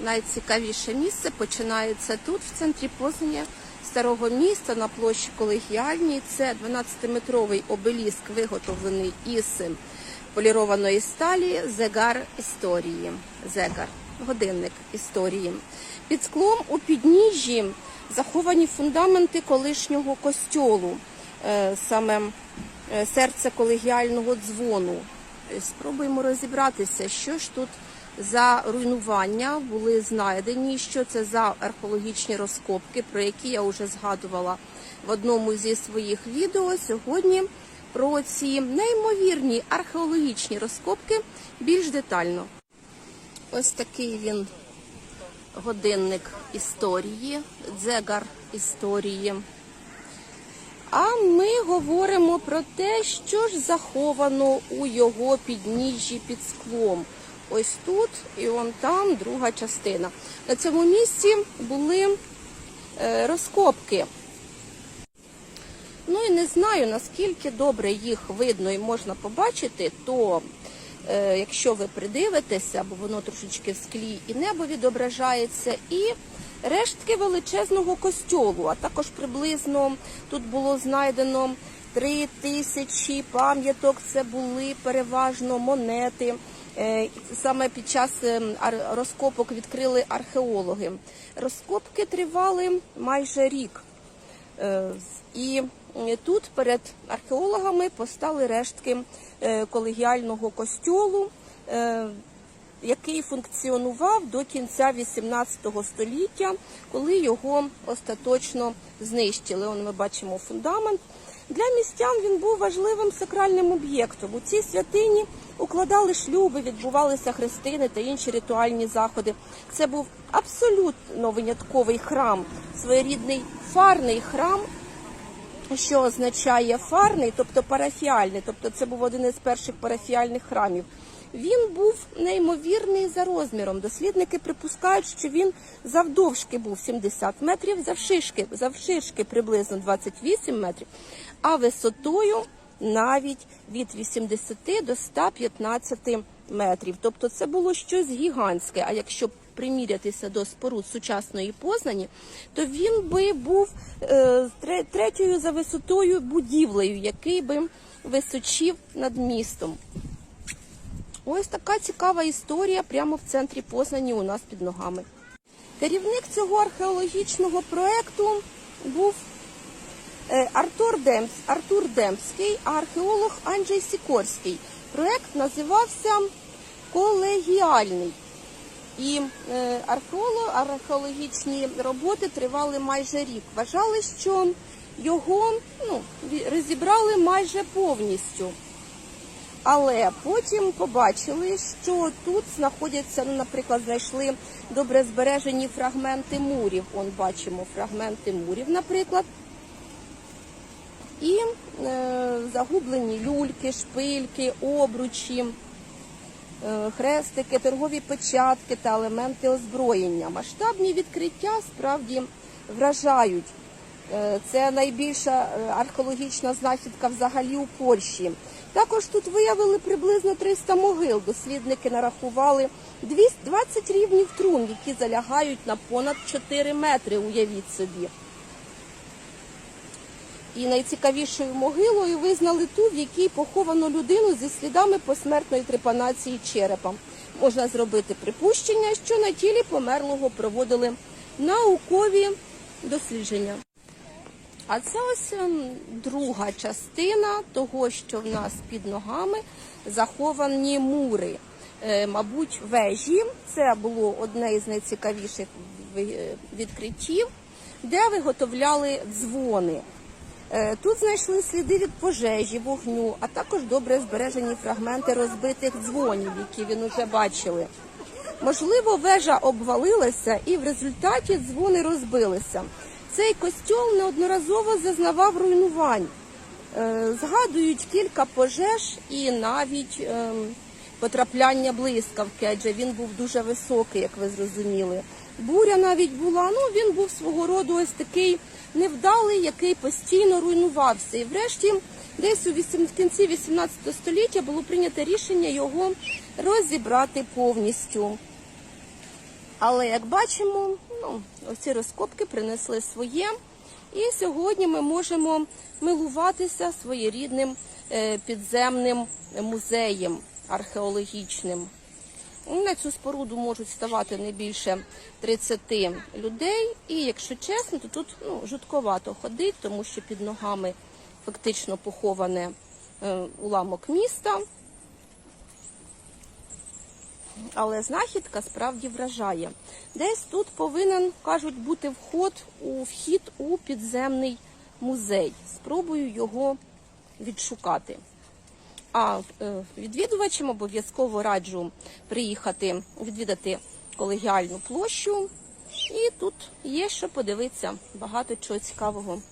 найцікавіше місце починається тут, в центрі Познаня, старого міста на площі Колегіальній. Це 12-метровий обеліск, виготовлений із полірованої сталі Зегар історії. Зегар, годинник історії. Під склом у підніжжі заховані фундаменти колишнього костьолу, е, саме е, серце колегіального дзвону. Спробуємо розібратися, що ж тут за руйнування були знайдені, що це за археологічні розкопки, про які я вже згадувала в одному зі своїх відео. Сьогодні про ці неймовірні археологічні розкопки більш детально. Ось такий він годинник історії, дзегар історії. А ми говоримо про те, що ж заховано у його підніжжі під склом. Ось тут і он там друга частина. На цьому місці були е, розкопки. Ну і не знаю, наскільки добре їх видно і можна побачити, то е, якщо ви придивитеся, бо воно трошечки в склі і небо відображається, і рештки величезного костьолу, а також приблизно тут було знайдено три тисячі пам'яток. Це були переважно монети. Е, Саме під час е, розкопок відкрили археологи. Розкопки тривали майже рік. Е, І тут перед археологами постали рештки е, колегіального костьолу, е, який функціонував до кінця 18 століття, коли його остаточно знищили. Он ми бачимо фундамент. Для містян він був важливим сакральним об'єктом. У цій святині укладали шлюби, відбувалися хрестини та інші ритуальні заходи. Це був абсолютно винятковий храм, своєрідний фарний храм, що означає фарний, тобто парафіальний, тобто це був один із перших парафіальних храмів. Він був неймовірний за розміром. Дослідники припускають, що він завдовжки був 70 метрів, завширшки, завширшки приблизно 28 метрів, а висотою навіть від 80 до 115 метрів. Тобто це було щось гігантське. А якщо примірятися до споруд сучасної Познані, то він би був е, третьою за висотою будівлею, який би височив над містом. Ось така цікава історія прямо в центрі Познані у нас під ногами. Керівник цього археологічного проекту був Артур, Демс, Артур Демський, а археолог Анджей Сікорський. Проект називався Колегіальний. І е, археологічні роботи тривали майже рік. Вважали, що його ну, розібрали майже повністю. Але потім побачили, що тут знаходяться, ну, наприклад, знайшли добре збережені фрагменти мурів. Он бачимо фрагменти мурів, наприклад. І е, загублені люльки, шпильки, обручі, е, хрестики, торгові печатки та елементи озброєння. Масштабні відкриття справді вражають. Е, Це найбільша археологічна знахідка взагалі у Польщі. Також тут виявили приблизно 300 могил. Дослідники нарахували 200 20 рівнів трун, які залягають на понад 4 метри. Уявіть собі. І найцікавішою могилою визнали ту, в якій поховано людину зі слідами посмертної трепанації черепа. Можна зробити припущення, що на тілі померлого проводили наукові дослідження. А це ось ем, друга частина того, що в нас під ногами заховані мури. Е, мабуть, вежі. Це було одне із найцікавіших е, відкриттів, де виготовляли дзвони. Е, Тут знайшли сліди від пожежі, вогню, а також добре збережені фрагменти розбитих дзвонів, які він уже бачили. Можливо, вежа обвалилася і в результаті дзвони розбилися. Цей костьол неодноразово зазнавав руйнувань. Е, Згадують кілька пожеж і навіть ем, потрапляння блискавки, адже він був дуже високий, як ви зрозуміли. Буря навіть була. Ну він був свого роду ось такий невдалий, який постійно руйнувався. І врешті, десь у кінці 18 століття було прийнято рішення його розібрати повністю. Але як бачимо, ну, оці розкопки принесли своє. І сьогодні ми можемо милуватися своєрідним е, підземним музеєм археологічним. На цю споруду можуть ставати не більше 30 людей. І якщо чесно, то тут ну, жутковато ходить, тому що під ногами фактично поховане е, уламок міста. Але знахідка справді вражає. Десь тут повинен, кажуть, бути вход у вхід у підземний музей. Спробую його відшукати. А е, відвідувачам обов'язково раджу приїхати відвідати колегіальну площу, і тут є що подивитися багато чого цікавого.